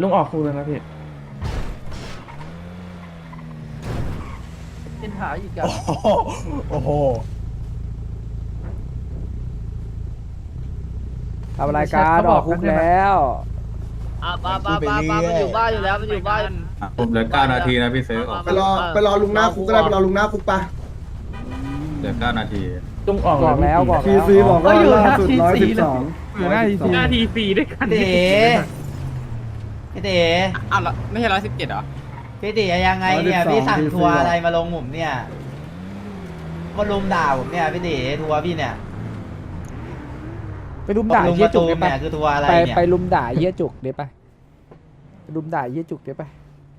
ลุงออกครูเลยนะพี่เป็นหาอีกอะโอ้โหโอ้โหทำรายการออกคุกแล้ว อะปาปาปาปามันอยู่บ้านอยู่แล้วมันอยู่บ้านผมเหลือเก้านาทีนะพี่เซิร์ฟมาไปรอไปรอลุงหน้าคุกก็ได้ไปรอลุงหน้าคุกปะเหลือเก้านาทีลุงออกบอกแล้วบอกทีแล้วซีบอกว่าก็อยู่ล่าสุดทีร้อยซีสิบสองอยู่หน้าทีซีหน้าทีซีด้วยกันพี่เต๋ พี่เต๋อ้าวไม่ใช่ร้อยสิบเจ็ดเหรอ พี่เต๋ยังไงเนี่ยพี่สั่งทัวร์อะไรมาลงผมเนี่ยมาลุมด่าผมเนี่ยพี่เต๋ทัวร์พี่เนี่ยไปลุมด่าเยี่ยจุกได้เนี่ปะยคือทัวร์อะไรไปเนี่ยไปลุมด่าเยี่ยจุกได้ปะไปลุมด่าเยี่ยจุกได้ปะ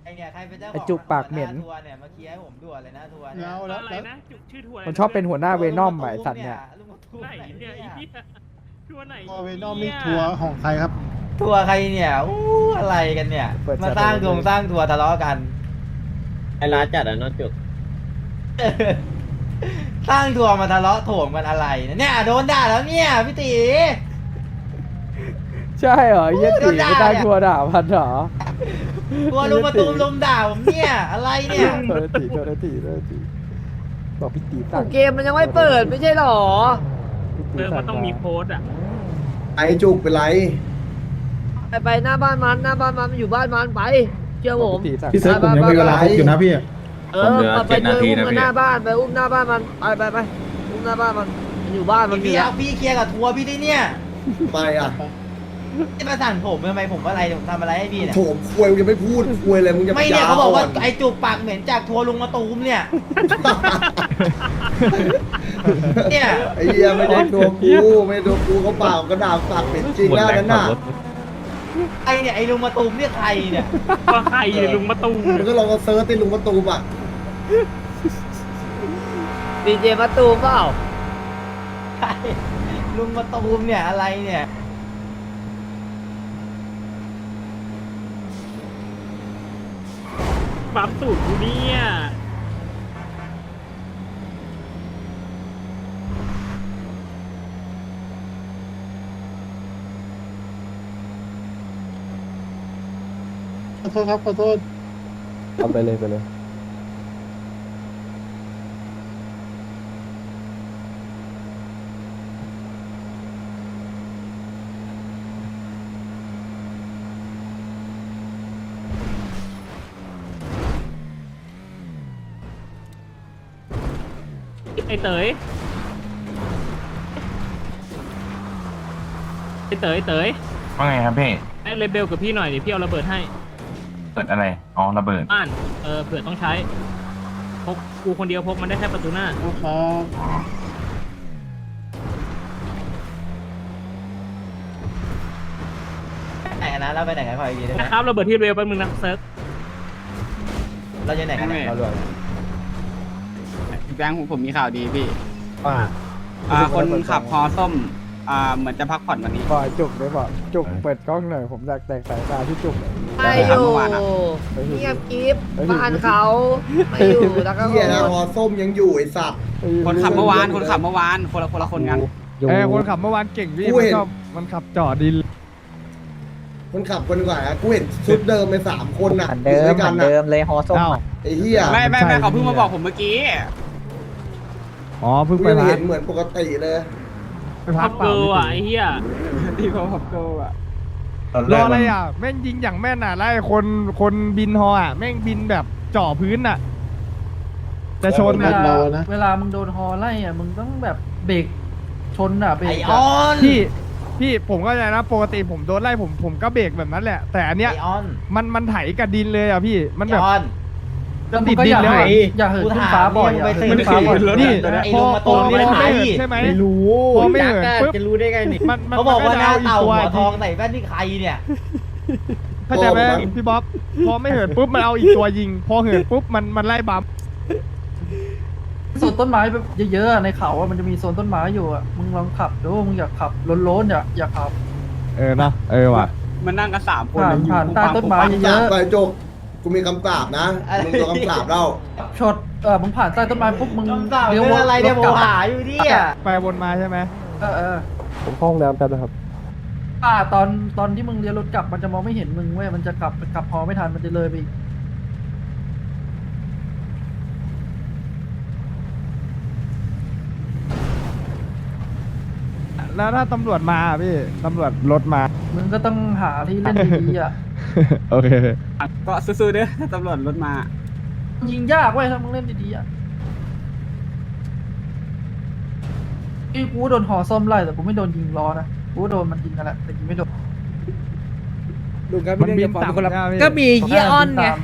ไอเนี่ยใครเป็นเจ้าขไอ้องจุกปากเหม็น ทัวร์เนี่ยมาเคลียร์ให้ผมด่วนเลยนะทัวร์เนี่ยแล้วแล้วอะไรแล้วนะจุกชื่อทัวร์มันชอบเป็นหัวหน้าเวนอมไอ้สัตว์เนี่ย ลุงมาทุบไหนไหนเนี่เนี่ยยไอ้เหี้ยทัวร์ไหนพอเวนอมนี่ทัวร์ของใครครับ ทัวร์ใครเนี่ยอู้อะไรกันเนี่ย เปิดมาจัดสร้างเลยดวงสร้างทัวร์ทะเลาะกัน ไอ้ร้านจัดอะน้องจุกสร้างทัวร์มาทะเลาะโถมกันอะไรนะเนี่ยโดนด่าแล้วเนี่ยพี่ตี ใช่เหรอเยี่ยโดตีนด่า ไม่ได้เนี่ยทัวร์ด่าพันเหรอทัวร์ลุมมาตูมลุมด่าผมเนี่ยอะไรเนี่ย โทษทีโทษทีโทษทีบอกพี่ตีสั่งเกมมันยังไม่เปิดไม่ใช่หรอพี่ตีเซิร์ฟมันต้องมีโค้ดอะ ไอจุกเป็นไร ไปไปหน้าบ้านมันหน้าบ้านมันมันอยู่บ้านมันไปเชื่อผมพี่ตีสั่งพี่เซิร์ฟผมยังมีเวลาคุกอยู่นะพี่เออไปเจออุ้มกันหน้าบ้านไปอุ้มหน้าบ้านมันไปไปไปอุ้มหน้าบ้านมันมันอยู่บ้านมันมีพี่แล้วเอาพี่เคลียร์กับทัวร์พี่ได้เนี่ยไม่อะจะมาสั่งผมทำไมผมอะไรผมทำอะไรให้พี่เนี่ยโถมควยมึงจะไม่พูดควยเลยมึงจะไม่เนี่ยเขาบอกว่าไอไอจุกปากเหม็นจากทัวร์ลุงมาตูมเนี่ยเนี่ยไอ้เหี้ยไม่ได้ตัวกูไม่ได้ตัวกูเขาเปล่ากระดาษปากเป็นจริงแล้วนั่นน่ะ ไอเนี่ยไอลุงมาตูมเนี่ยใครเนี่ยว่าใครเนี่ยลุงมาตูมมึงก็ลองเอาเซิร์ชติลุงมาตูมอะดีเจมาตูมเปล่าใครลุงมาตูมเนี่ยอะไรเนี่ยปั๊มตูดกูเนี่ย ขอโทษครับขอโทษเอาไปเลยไปเลย ไอ้เต๋ยไอ้เต๋ยเต๋ยว่าไงครับพี่ ไอ้เลเบลกับพี่หน่อยเดี๋ยวพี่เอาระเบิดให้ เปิดอะไร อ๋อ ระเบิด บ้าน เออเผื่อต้องใช้ พกกูคนเดียวพกมันได้แค่ประตูหน้าครับไหนกันนะเราไปไหนกันขออีกทีได้ไหมนะครับระเบิดที่เร็วแป๊บนึงนะเซิร์ฟเราจะไหนกันเนี่ยเอาเลยแบงค์ผมมีข่าวดีพี่ว่าอ่าคนขับฮอส้ม อ่าเหมือนจะพักผ่อนวันนี้บอกจุกได้บอกจุกเปิดกล้องหน่อยผมอยากแตกสายตาที่จุกไม่อยู่เมื่อวานอะ เงียบกริฟบ้านเขาไม่อยู่แล้วก็เหี้ยนะพอส้มยังอยู่ไอ้สัตว์ คนขับเมื่อวานคนขับเมื่อวานคนละคนละคนกันเออคนขับเมื่อวานเก่งพี่กูมันเห็น ชอบมันขับจอดดินคนขับคนกว่าอะกูเห็นชุดเดิมไปสามคนน่ะเหมือนเดิมอยู่เหกัมือนน่ะเดิมเลยฮอส้มอ้าวอะไอ้เหี้ยไม่ไม่ไม่เขาเพิ่งมาบอกผมเมื่อกี้อ๋อเพิ่งกูไปยังร้าเห็นนเหมือนปกติเลย ไปพัพักบเปล่าเกิลพี่อะไอ้เหี้ยที่เขาขับโกอะรออะไรอะ แม่งยิงอย่างแม่นอะไล่คนคนบินฮออะ แม่งบินแบบจ่อพื้นอะ จะชนเวอะ ลานะเวลามึงโดนฮอไล่อะมึงต้องแบบเบรกชนอะเบรไอกออะอนพี่พี่ผมก็ใจนะปกติผมโดนไล่ผมผมก็เบรกแบบนั้นแหละ แต่อันเนี้ยไอออนมันมันไถกับดินเลยอะพี่ มันไอแบบออน จะติดดินแล้วอะอย่าเหินกูขึ้นถามฟ้าบ่อยมึงอะไปเหิซื้นอขึ้นฟ้าบ่อยนี่ ไอลุงมาตูมพอนี่พอไถไม่เหินใช่ไหมไม่รู้พอไม่เหินปุ๊บจะรู้ได้ไงนี่มันมันเขาบอกว่าหน้ามันเต่าก็หัวจะทเาองกตัวใส่แว่นที่ใครเนี่ยเข้าใจไหมพี่บ๊อบพอไม่เหินปุ๊บมันเอาอีกตัวยิง พอเหินปุ๊บมันมันไล่บัมโซนต้นไม้แบบเยอะๆอะในเขาอะมันจะมีโซนต้นไม้อยู่อะมึงลองขับดูมึงอยากขับโล้นๆอย่าอย่าขับ เออนะเออว่ะมันนั่งกันสามคนผ่านอยู่ผ่านใต้ต้นไม้คำเยสาบอะไปโจก กูมีคำสาบนะมึงตัวคำสาบเล่าๆชดเออมึงผ่านใต้ต้นไม้ปุ๊บมึงคำสาบเรื่องอะไรเนี่ยโมหาอยู่เนี่ยไปวนมาใช่ไหมเออเออผมเข้าห้องน้ำแป๊บนะครับอ่าตอนตอนที่มึงเลี้ยวรถกลับมันจะมองไม่เห็นมึงเว้ยมันจะกลับกลับพอไม่ทันมันจะเลยไปอีกแล้วถ้าตำรวจมาอะพี่ตำรวจรถมา มึงก็ต้องหาที่เล่นดีๆอะ โอเคก็สู้ๆเด้อถ้าตำรวจรถมายิงยากเว้ยถ้ามึงเล่นดีๆอะอีกูโดนหอซ่อมไล่แต่กูไม่โดนยิงล้อนะกูโดนมันยิงกันแหละแต่ยิงไม่โดนลุงครับมันพี่บิเรื่อนงจะฟ้องต่ำคนละใช่ไหมพี่ก็มีเฮียออนไงตาม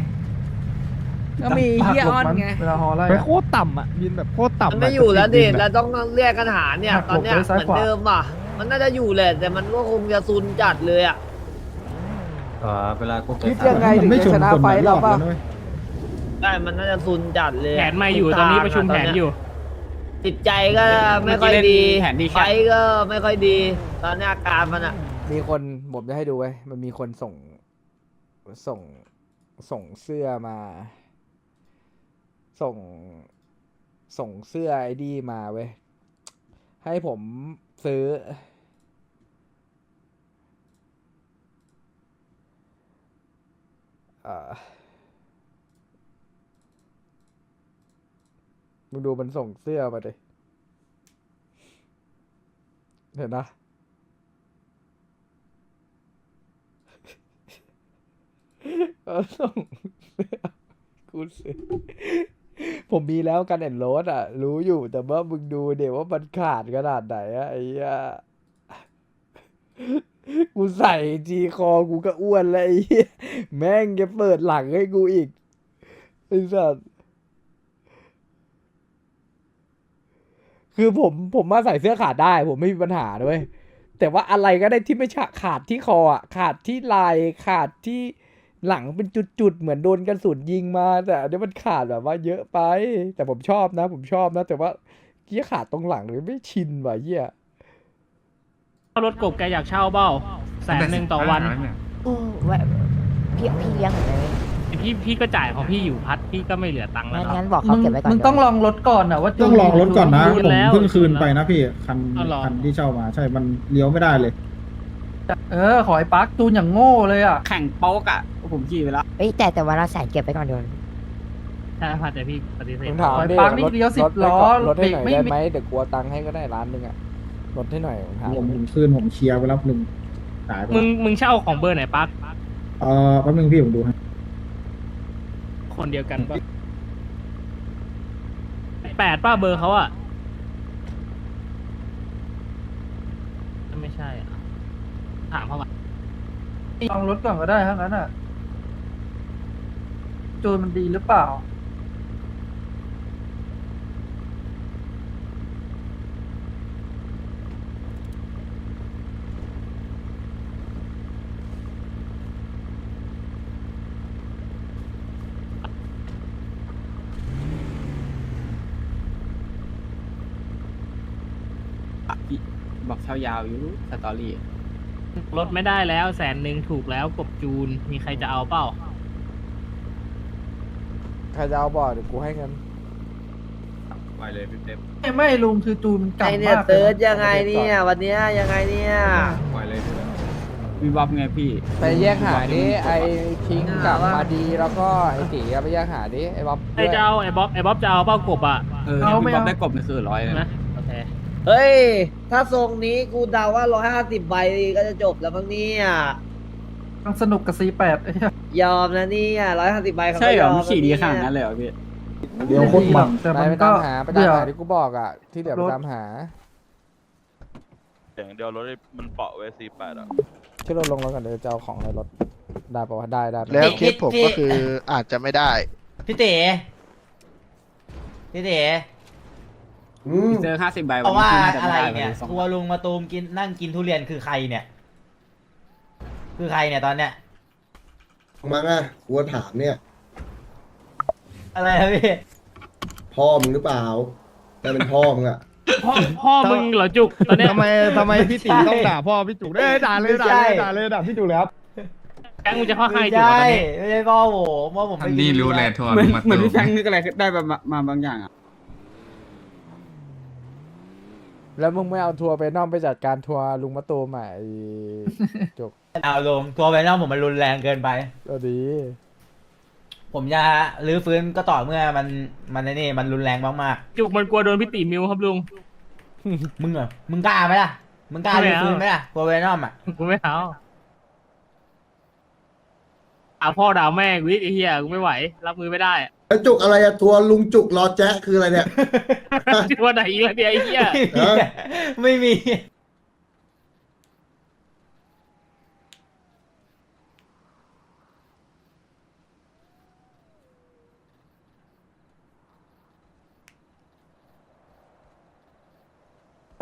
ก็มีเฮียออนไงเวลาหอไล่ไปอะโคตรต่ำอะบินแบบโคตรต่ำมันอะไม่อยู่แล้วดิบินอะแล้วต้องเรียกกันหาเนี่ยหักตอนเนี้ยหลบไปซ้ายเหมือนขวาเดิมอะ มันน่าจะอยู่แหละแต่มันก็คงจะซุนจัดเลยอะ อ่าเวลากูเกิคิดดยังไงถึงจะชนะไฟเราป่ะ ได้มันน่าจะซุนจัดเลยแผอะนไม่อยู่ตอนนี้ประชุมแผนอยู่ จิตใจก็ไม่ค่อยดีแผนดีไฟแค่ก็ไม่ค่อยดี ตอนนี้อาการมันอะ มีคนผมจะให้ดูไว้ยมันมีคนส่ง ส่ง ส่งเสื้อมา ส่ง ส่งเสื้อไอ้ดีมาเว้ย ให้ผมซื้อ เอ่อ มึงดูมันส่งเสื้อมาดิ เห็นนะ ส่งเสื้อกูซื้อผมมีแล้วกันแอนโรสอะ รู้อยู่แต่ว่ามึงดูเดี๋ยวว่ามันขาดขนาดไหนอะไอ้เหี้ย กูใส่จีคอกูก็อ้วนแล้วไอ้เหี้ยแม่งจะเปิดหลังให้กูอีกไอ้สัสคือผมผมมาใส่เสื้อขาดได้ ผมไม่มีปัญหาด้วยแต่ว่าอะไรก็ได้ที่ไม่ขาดที่คออะขาดที่ลายขาดที่หลังเป็นจุดๆเหมือนโดนกระสุนยิงมา แต่อันนี้มันขาดแบบว่าเยอะไป แต่ผมชอบนะ ผมชอบนะ แต่ว่าเกี้ยขาดตรงหลังเลยไม่ชินว่ะเหี้ย รถกบแกอยากเช่าเบ้าแสนหนึ่งต่อวันโอ้แวะพี่พี่เลี้ยงหน่อยได้ไหมพี่พี่ก็จ่ายของพี่อยู่พัดพี่ก็ไม่เหลือตังค์แล้วงั้นครับ งั้นบอกมึเขางเก็บไว้ก่อนมึงต้องลองรถก่อนอะว่าต้องลองรถก่อนนะคืนผมแล้วเพิ่งคืนคืนแล้วไปนะพี่คันอ๋อเหรอ คันที่เช่ามาใช่มันเลี้ยวไม่ได้เลย เออขอไอ้ปาร์คจูนอย่างโง่เลยอะ แข่งโป๊กอะ ผมขี่ไปแล้ว เอ้ยแต่แต่วันละแสนเก็บไว้ก่อนเดี๋ยวใช่พัดแต่พี่ปฏิเสธ ผมถามปล่อยดิปากนี่รถเลี้ยวสิบรถได้ล้อก่นรถให้หน่อยเบรกไม่ ได้ไหมเดี๋ยวกลัวตังค์ให้ก็ได้ล้านหนึ่งอะ ลดให้หน่อยผมถามผมผมคืนผมเคลียร์ไปแล้วหนึ่งจ่ายไปมึแล้วงมึงเช่าของเบอร์ไหนปักเออแป๊บนึงพี่ผมดูให้คนเดียวกันปะแปดป้าเบอร์เขาอะไม่ใช่อะถามเขาก่อนลองรถก่อนก็ได้ทั้งนั้นอะจูนมันดีหรือเปล่า บอกเช่ายาวอยู่สตอรี่รถไม่ได้แล้วแสนหนึ่งถูกแล้วกบจูนมีใครจะเอาเปล่าใครจะเอาบ่อเดี๋ยวกูให้เงินไปเลยพี่เต็มไม่ไม่ลุงคือจูนมันไอเก่าเนี่ยมากเลเติร์ดยยังไงเนี่ยวันเนี้ยยังไงเนี่ยไปเลยพี่เต็มมีบ๊อบไงพี่ไปแยกหาดิไอ้คิงกับว่ามาดีแล้วก็ไอ้ตีอะไปแยกหาดิไอ้บ๊อบใครจะเอาไอ้บ๊อบไอ้บ๊อบจะเอาเป้ากบอะเออเนี่ยมีบ๊อบได้กบนี่คือร้อยเลยนะนะโอ เคเฮ้ย ถ้าทรงนี้กูเดาว่าร้อยห้าสิบใบก็จะจบแล้วมั้งเนี่ย ต้องสนุกกับ C8 ไอ้เหี้ยยอมนะเนี่ยร้อยห้าสิบใบเขาใช่ก็เหรยออมมันขี่ดีขนาดะนั้นเลยเหรอพี่เลี้ยวโคตรมัน แต่ไปมันไปก็ตามหาไปตามเบื่อหาที่กูบอกอะ ที่เหลือไปรถ ตามหาอย่างเดียวรถมันเปาะไว้สี่แปดอะช่วยลดลงแล้วกันเดี๋ยวจะเอาของในรถ ได้ปะวะได้ได้ แล้วเคสผมก็คืออาจจะไม่ได้ พี่เต๋พี่เต๋ อืม เจอห้าสิบใบเพราะว่าน่จอะไรม่ด้เนี่ยสอง ทัวร์ลุงมาตูมกินนั่งกินทุเรียนคือใครเนี่ย คือใครเนี่ยตอนเนี้ย มั้งอะกูก็ถามเนี่ย อะไรนะพี่ พ่อมึงหรือเปล่า แต่เป็นพ่อมึงอะ พ่อพ่อมึงเหรอจุกตอนเนี้ยทำไมทำไมพี่ตีต้องด่าพ่อพี่จุกเอ้ยด่าเลยด่าเลยด่าเลยด่าพี่จุกเลยครับแก๊งมึงจะเข้าใครไม่จุกอะใช่ตอนนี้ไม่ใช่พ่อผมพ่อผมไปกินี่รู้แลทัวร์เหมือนมาเหมือนตูพี่แฟงนึกอะไรได้มามามาบางอย่างอะ แล้วมึงไม่เอาทัวร์ไปนอกไปจัดการทัวร์ลุงมะตูมอะไอ้จกเอาลงตัวไปนอกผมมันรุนแรงเกินไป ก็ดี ผมจะรื้อฟื้นก็ต่อเมื่อมันมันไอ้นี่มันรุนแรงมากจุกมันกลัวโดนพี่ติมิวครับลุง ๆ มึงเหรอมึงกล้าไหมล่ะ มึงกล้ารื้อฟื้นไหมล่ะตัวเวนอมอะกูไม่เอาอาพ่อด่าแม่กูอีกไอ้เหี้ยกูไม่ไหว รับมือไม่ได้อะ ไอ้จุกอะไรอะทัวร์ลุงจุกรอแจ๊ะคืออะไรเนี่ยว่าไหนอีกแล้วเนี่ยไอ้เหี้ยฮะไม่มี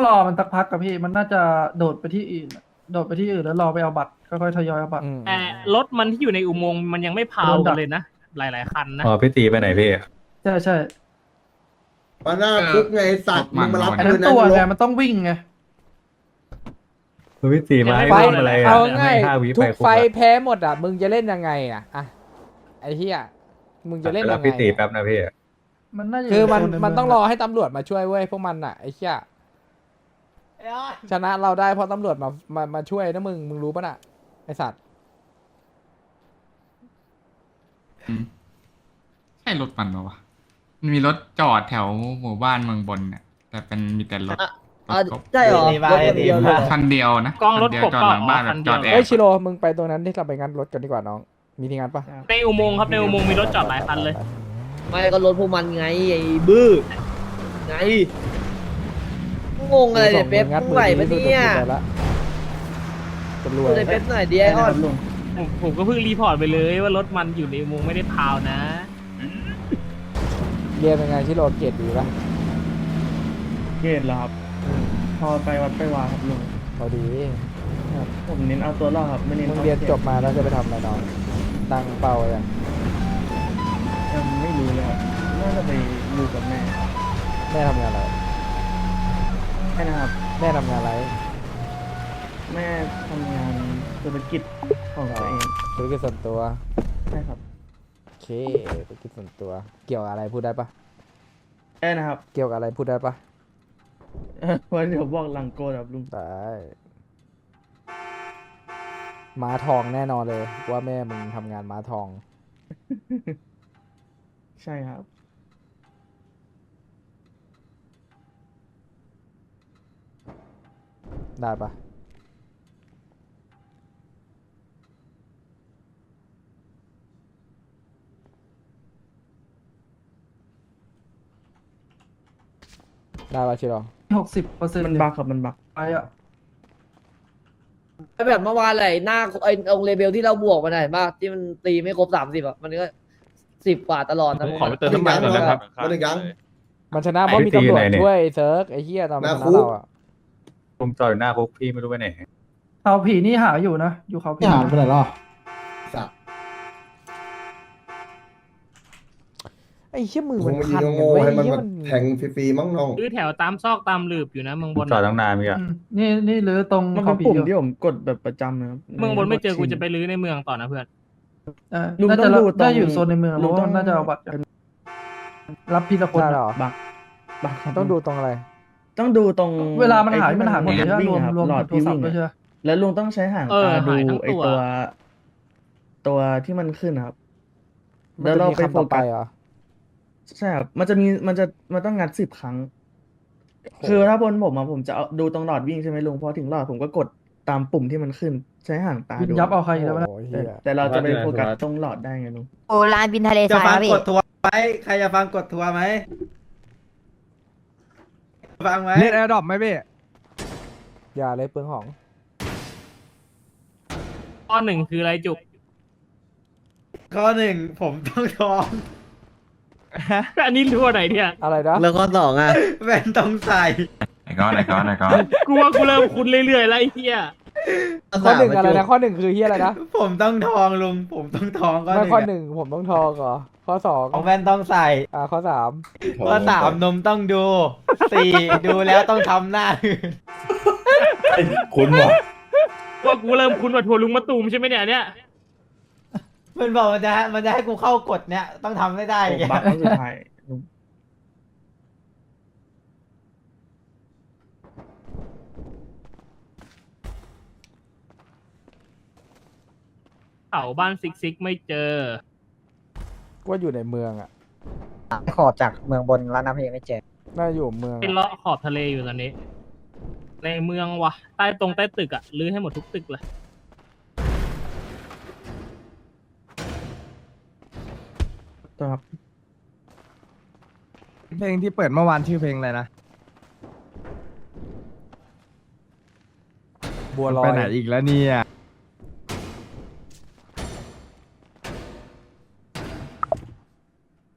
รอมันสักพักกับพี่มันน่าจะโดดไปที่อื่นอะโดดไปที่อื่นแล้วรอไปเอาบัตรค่อยๆทยอยเอาบัตรอืมแต่รถมันที่อยู่ในอุโมงค์มันยังไม่พาวกันเลยนะ หลาย ๆ คันนะ อ๋อพี่ตีไปไหนพี่ ใช่ใช่มาหน้าคุกไงไอ้สัตว์มึงมารับไอ้คืนั้นนนะตัวลไงบมันต้องวิ่งไง พี่ตีมาให้ไฟร่วมอะไรอะเอาง่ายให้ห้าวิทุไปกคุกไฟอะแพ้หมดอะ มึงจะเล่นยังไงอะอะไอ้เหี้ยมึงจะเล่นแล้ยัวงไงพี่ตีอะแป๊บนะพี่ มันน่าจะคือมันยู่ใโซใมันต้องเรอให้ตำรวจมาช่วยเว้ยพวกมันอะไอ้เหี้ยชนะเราได้เพราะตำรวจมามามาช่วยนะมึงมึงรู้ปะน่ะไอสัตว์ ใช่รถมันปะวะมันมีรถจอดแถวหมู่บ้านเมืองบนเนี่ยแต่เป็นมีแต่รถอะรอะถกบใช่เหรอดีมากรถคนเดียวเลยเหรอคันเดียวนะกล้องรถคันเดียวกบจอดเปล่าหลังบ้านอ๋อแบคับนจเดียวอดแอเอ้ยบชิโร่มึงไปตรงนั้นที่เราไปงานรถกันดีกว่าน้อง มีที่งานปะในอุโมงค์ครับในอุโมงค์มีรถจอดหลายคันเลย ไม่ก็รถพวกมันไงไอ้บื้อไงงงอะไรเนี่ยเป๊ปงัดมึงมืไหวอปะถือเนี่ยไปละจะรดูวยในเป๊ปหน่อยดิไอออน ผมผมก็เพิ่งรีพอร์ตไปเลยว่ารถมันอยู่ในอุโมงค์ไม่ได้พาวนะ เรียนเป็นไงชิโร่เกรดดีปะเกตเหรอครับ พอไปวัดไปวาครับลุงเอาดีผมเน้นเอาตัวรอดครับไม่เน้นมึงเรียนจบมาแล้วจะไปทำอะไรน้องตั้งเป้าไว้ยังยังไม่รู้เลยครับน่าจะไปอยู่กับแม่แม่ทำงานอะไรใช่นะครับ แม่ทำงานอะไร แม่ทำงานธุรกิจของตัวเองธุรกิจส่วนตัว ใช่ครับโอเค ธุรกิจส่วนตัว เกี่ยวกับอะไรพูดได้ปะใช่นะครับเกี่ยวกับอะไรพูดได้ปะวันเดี๋ยวบอกหลังโกครับลุงได้ม้าทองแน่นอนเลย ว่าแม่มึงทำงานม้าทอง ใช่ครับ ได้ปะ ได้ปะชิโร่หกสิบเปอร์เซ็นต์มันบักครับมันบักไปอะไอแบบเมื่อวานเลยหน้าไอองเลเบลที่เราบวกมาหน่อยมากที่มันตีไม่ครบสามสิบอะมันก็สิบกว่าตลอดนะขอไปเติมน้ำมันก่อนนะครับมาถึงยังมันชนะเพราะมีตำรวจช่วยเซิร์กไอ้เหี้ยตอนมันชนะเราอะผมจอดอยู่หน้าคุกพี่ไม่รู้ไปไหนเขาผีนี่หาอยู่นะอยู่เขาผีที่หายไปไหนล่ะสัตว์ ไอ้เหี้ยมือคมังนมายิพังนโง่กันเว้ยๆให้มันเหี้ยมามันแทงฟรีๆมั้งน้อง คือแถวตามซอกตามหลืบอยู่นะเมืองบนจอดอะตั้งนานพี่อะอืมนี่นี่หรือตรงมันเขาเป็นผีปุ่มอยู่ที่ผมกดแบบประจำนะครับเมืองบนไม่เจอกูจะไปลื้อในเมืองต่อนะเพื่อนเออลุงน่าต้จะองดูตรงได้อยู่โซนในเมืองเพลุงราะว่าต้อง น่าจะเอาบัตรกันรับทีละคนใช่อะเหรอ บักบักครับต้องดูตรงอะไร ต้องดูตรงเวลามันหายไอ้ที่มันหายหมดเลยใช่ไหมวิ่รงวมอะคบรวมหลอดโทรที่ศัพวิ่ท์งด้วยใช่อะไหม แล้วลุงต้องใช้ห่างเออตาดูหายทั้งไอตัว ตัว ตัวที่มันขึ้นนะครับ มันแล้วจะเรามีไปคำโฟต่อไปกัสเหรอ ใช่ครับมันจะมีมันจะมันต้องงัดสิบครั้ง คือถ้าบนผมอะผมจะเอาดูตรงหลอดวิ่งใช่ไหมลุงพอถึงหลอดผมก็กดตามปุ่มที่มันขึ้นใช้ห่างตายิงดูยับเอาใครแล้วนะโอ้ยแต่เหี้ยแต่เราจะไปโฟกัสตรงหลอดได้ไงลุงโอ้ลานบินทะเลจะฟังกดทัวร์ไหมใครจะฟังกดทัวร์ไหมฟังไหมเล่นแอร์ดรอปไหมพี่อย่าเลยเปลืองของข้อหนึ่งคืออะไรจุกข้อหนึ่งผมต้องท้อง อันนี้รู้ว่าไหนเนี่ยอะไรนะแล้วข้อสองอะแว่นต้องใส่ไหนก้อนไหนก้อนไหนก้อนกูว่ากูเริ่มคุ้นเรื่อยๆแล้วไอ้เหี้ยข้อหนึ่งอะไรนะข้อหนึ่งคือเฮียอะไรนะผมต้องทองลุงผมต้องทองก็ไม่ข้อหนึ่งผมต้องทองเหรอข้อสองของแว่นต้องใส่อ่าข้อสามข้อสามนมต้องดูสี่ดูแล้วต้องทำหน้าอื่นคุณวะว่ากูเริ่มคุ้นว่าทัวร์ลุงมะตูมใช่ไหมเนี่ยเนี่ย มันบอกมันจะมันจะให้กูเข้ากดเนี้ยต้องทำให้ได้ผมไงบัฟครั้งสุดท้ายเผาบ้านซิกซิกไม่เจอ ว่าอยู่ในเมืองอะ ขอบจากเมืองบนร้านะพี่ไม่เจอน่าอยู่เมืองเป็นเลาะขอบทะเลอยู่ตอนนี้ ในเมืองวะใต้ตรงใต้ตึกอะลื้อให้หมดทุกตึกเลย ตัวครับ เพลงที่เปิดเมื่อวานชื่อเพลงอะไรนะ บัวลอย ไปไหนอีกแล้วเนี่ย